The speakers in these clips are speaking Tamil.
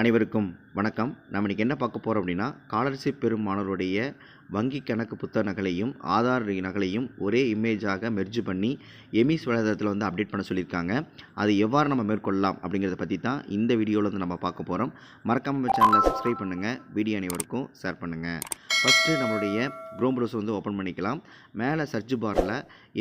அனைவருக்கும் வணக்கம். நம்ம இன்றைக்கி என்ன பார்க்க போகிறோம் அப்படின்னா ஸ்காலர்ஷிப் பெறும் மாணவருடைய வங்கி கணக்கு புத்தக நகலையும் ஆதார் நகலையும் ஒரே இமேஜாக மெர்ஜ் பண்ணி எமிஸ் வலைதளத்தில் வந்து அப்டேட் பண்ண சொல்லியிருக்காங்க. அது எவ்வாறு நம்ம மேற்கொள்ளலாம் அப்படிங்கிறத பற்றி தான் இந்த வீடியோவில் வந்து நம்ம பார்க்க போகிறோம் மறக்காமல் சேனலை சப்ஸ்கிரைப் பண்ணுங்கள் வீடியோ அனைவருக்கும் ஷேர் பண்ணுங்கள் ஃபஸ்ட்டு நம்மளுடைய க்ரோம் ப்ரௌசர் வந்து ஓப்பன் பண்ணிக்கலாம். மேலே சர்ச் பாரில்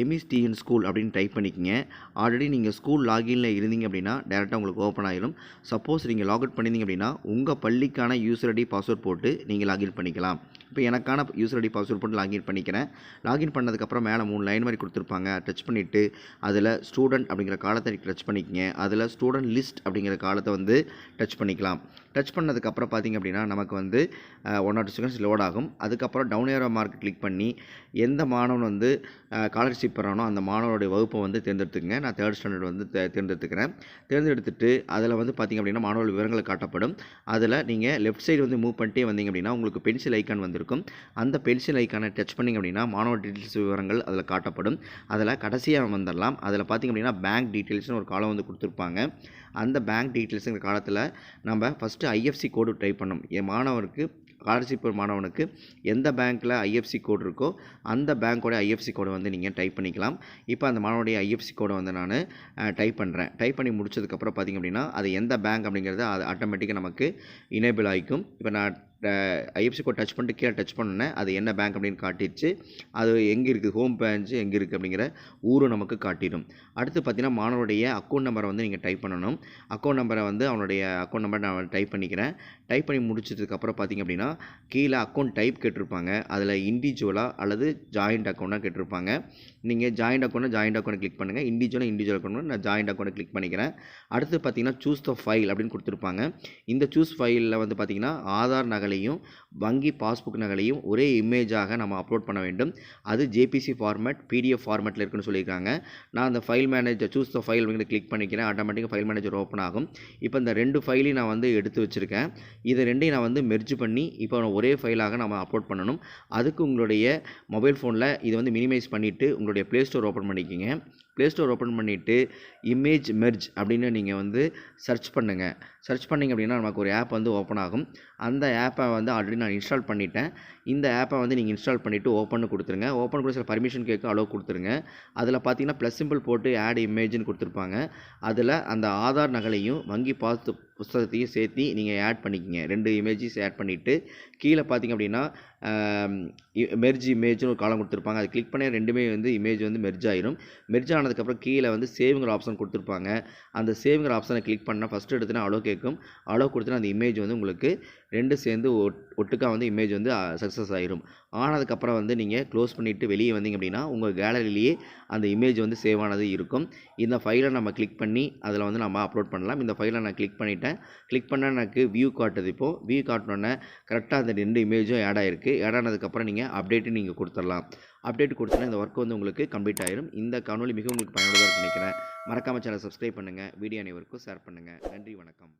எம்இஸ்டிஎன் ஸ்கூல் அப்படின்னு டைப் பண்ணிக்கங்க. ஆல்ரெடி நீங்கள் ஸ்கூல் லாகின்ல இருந்தீங்க அப்படின்னா டேரெக்டாக உங்களுக்கு ஓப்பன் ஆயிடும் சப்போஸ் நீங்கள் லாக்அவுட் பண்ணியிருந்தீங்க அப்படின்னா உங்கள் பள்ளிக்கான யூசர் ஐடி பாஸ்வேர்ட் போட்டு நீங்கள் லாகின் பண்ணிக்கலாம். இப்போ எனக்கான யூசர் ஐடி பாஸ்வேர்ட் போட்டு லாகின் பண்ணிக்கிறேன். லாகின் பண்ணதுக்கப்புறம் மேலே மூணு லைன் மாதிரி கொடுத்துருப்பாங்க. டச் பண்ணிவிட்டு அதில் ஸ்டூடெண்ட் அப்படிங்கிற காலத்தை டச் பண்ணிக்கங்க. அதில் ஸ்டூடெண்ட் லிஸ்ட் அப்படிங்கிற காலத்தை வந்து டச் பண்ணிக்கலாம். டச் பண்ணதுக்கப்புறம் பார்த்திங்க அப்படின்னா நமக்கு வந்து one or two seconds load ஆகும். அதுக்கப்புறம் டவுன் ஏரோ மார்க் கிளிக் பண்ணி எந்த மாணவன் வந்து ஸ்காலர்ஷிப் பெறானோ அந்த மாணவனுடைய வகுப்பை வந்து தேர்ந்தெடுத்துக்கங்க. நான் தேர்ட் ஸ்டாண்டர்ட் வந்து தேர்ந்தெடுத்துக்கிறேன். தேர்ந்தெடுத்துட்டு அதில் வந்து பார்த்திங்க அப்படின்னா மாணவர்கள் விவரங்கள் காட்டப்படும். அதில் நீங்கள் லெஃப்ட் சைடு வந்து மூவ் பண்ணிட்டே வந்தீங்க அப்படின்னா உங்களுக்கு பென்சில் ஐக்கான் வந்திருக்கும். அந்த பென்சில் ஐக்கானை டச் பண்ணிங்க அப்படின்னா மாணவர் டீட்டெயில்ஸ் விவரங்கள் அதில் காட்டப்படும். அதில் கடைசியாக வந்துடலாம். அதில் பார்த்திங்க அப்படின்னா பேங்க் டீட்டெயில்ஸ்னு ஒரு காலம் வந்து கொடுத்துருப்பாங்க. அந்த பேங்க் டீட்டெயில்ஸுங்கிற காலத்தில் நம்ம ஃபஸ்ட்டு ஐஎஃப்சி கோடு டைப் பண்ணோம் என் மாணவருக்கு ஸ்காலர்ஷிப் மாணவனுக்கு எந்த பேங்க்கில் ஐஎஃப்சி கோடு இருக்கோ அந்த பேங்க்கோட ஐஎஃப்சி கோடை வந்து நீங்கள் டைப் பண்ணிக்கலாம். இப்போ அந்த மாணவனுடைய ஐஎஃப்சி கோடை வந்து நான் டைப் பண்ணுறேன் டைப் பண்ணி முடிச்சதுக்கப்புறம் பார்த்திங்க அப்படின்னா அது எந்த பேங்க் அப்படிங்கிறது அது ஆட்டோமேட்டிக்காக நமக்கு இனேபிள் ஆகிக்கும் இப்போ நான் ஐஎஃப்சி கோட் டச் பண்ணிட்டு கீழே டச் பண்ணேன் அது என்ன பேங்க் அப்படின்னு காட்டிடுச்சு. அது எங்கே இருக்குது ஹோம் பேஞ்சு எங்கே இருக்குது அப்படிங்கிற ஊரும் நமக்கு காட்டிடும். அடுத்து பார்த்தீங்கன்னா மாணவருடைய அக்கௌண்ட் நம்பரை வந்து நீங்கள் டைப் பண்ணணும். அக்கௌண்ட் நம்பரை வந்து அவனுடைய அக்கௌண்ட் நம்பரை நான் டைப் பண்ணிக்கிறேன். டைப் பண்ணி முடிச்சதுக்கப்புறம் பார்த்திங்க அப்படின்னா கீழே அக்கௌண்ட் டைப் கேட்டிருப்பாங்க. அதில் இண்டிவிஜுவலாக அல்லது ஜாயிண்ட் அக்கௌண்ட்டாக கேட்டிருப்பாங்க. நீங்கள் joint account joint account click பண்ணுங்கள் இண்டிவிஜுவலாக இண்டிவிஜுவல் அக்கௌண்ட் நான் ஜாயிண்ட் அக்கௌண்ட்டை கிளிக் பண்ணிக்கிறேன். அடுத்து பார்த்தீங்கன்னா சூஸ் த ஃபைல் அப்படின்னு கொடுத்துருப்பாங்க. இந்த சூஸ் ஃபைலில் வந்து பார்த்திங்கன்னா ஆதார் நகலையும் வங்கி பாஸ்புக் நகலையும் ஒரே இமேஜாக நம்ம அப்லோட் பண்ண வேண்டும். அது ஜேபிசி ஃபார்மேட் பிடிஎஃப் ஃபார்மேட்டில் இருக்குன்னு சொல்லியிருக்காங்க. நான் அந்த file manager choose the file அப்படிங்கிற கிளிக் பண்ணிக்கிறேன். ஆட்டோமேட்டிக்காக ஃபைல் மேனேஜர் ஓப்பன் ஆகும். இப்போ இந்த ரெண்டு ஃபைலையும் நான் வந்து எடுத்து வச்சுருக்கேன். இதை ரெண்டையும் நான் வந்து மெர்ஜ் பண்ணி இப்போ ஒரே ஃபைலாக நம்ம அப்லோட் பண்ணணும். அதுக்கு உங்களுடைய மொபைல் ஃபோனில் இதை வந்து மினிமைஸ் பண்ணிவிட்டு உங்களுடைய ப்ளே ஸ்டோர் ஓப்பன் பண்ணிக்கோங்க. ப்ளே ஸ்டோர் ஓப்பன் பண்ணிவிட்டு இமேஜ் மெர்ஜ் அப்படின்னு நீங்கள் வந்து சர்ச் பண்ணுங்கள் சர்ச் பண்ணிங்க அப்படின்னா நமக்கு ஒரு ஆப் வந்து ஓப்பன் ஆகும். அந்த ஆப் ஆப்பை வந்து ஆல்ரெடி நான் இன்ஸ்டால் பண்ணிட்டேன். இந்த ஆப்பை வந்து நீங்கள் இன்ஸ்டால் பண்ணிவிட்டு ஓப்பன் கொடுத்துருங்க. ஓப்பன் கூட சில பர்மிஷன் கேட்க அலோவ் கொடுத்துருங்க. அதில் பார்த்தீங்கன்னா ப்ளஸ் சிம்பிள் போட்டு ஆட் இமேஜ்னு கொடுத்துருப்பாங்க. அதில் அந்த ஆதார் நகலையும் வங்கி பாஸ் புஸ்தகத்தையும் சேர்த்து நீங்கள் ஆட் பண்ணிக்கிங்க. ரெண்டு இமேஜஸ் ஆட் பண்ணிவிட்டு கீழே பார்த்தீங்க அப்படின்னா மெர்ஜ் இமேஜ்னு ஒரு காலம் கொடுத்துருப்பாங்க. அது கிளிக் பண்ணி ரெண்டுமே வந்து இமேஜ் வந்து மெர்ஜ் ஆயிரும். மெர்ஜ் ஆனதுக்கப்புறம் கீழே வந்து சேவுங்கிற ஆப்ஷன் கொடுத்துருப்பாங்க. அந்த சேவுங்கிற ஆப்ஷனை கிளிக் பண்ணால் ஃபஸ்ட்டு எடுத்துனா அலோ கேட்கும். அலோ கொடுத்துனா அந்த இமேஜ் வந்து உங்களுக்கு ரெண்டு சேர்ந்து ஒட் ஒட்டுக்காக வந்து இமேஜ் வந்து சக்ஸஸ் ஆயிரும். ஆனதுக்கப்புறம் வந்து நீங்கள் க்ளோஸ் பண்ணிவிட்டு வெளியே வந்தீங்க அப்படின்னா உங்கள் கேலரிலேயே அந்த இமேஜ் வந்து சேவ் ஆனது இருக்கும். இந்த ஃபைலை நம்ம கிளிக் பண்ணி அதில் வந்து நம்ம அப்லோட் பண்ணலாம். இந்த ஃபைலை நான் கிளிக் பண்ணிட்டேன் கிளிக் பண்ணால் எனக்கு வியூ காட்டுது இப்போது வியூ காட்டினோன்னே கரெக்டாக அந்த ரெண்டு இமேஜும் ஆட் ஆகிருக்கு ஆட் ஆனதுக்கப்புறம் நீங்கள் அப்டேட்டு நீங்கள் கொடுத்துடலாம். அப்டேட் கொடுத்தோன்னா இந்த ஒர்க் வந்து உங்களுக்கு கம்ப்ளீட் ஆயிரும். இந்த காணொலி மிகவும் உங்களுக்கு பயனுள்ளதாக நினைக்கிறேன். மறக்காமல் சேனல் சப்ஸ்கிரைப் பண்ணுங்கள் வீடியோ அனைவருக்கும் ஷேர் பண்ணுங்கள் நன்றி வணக்கம்.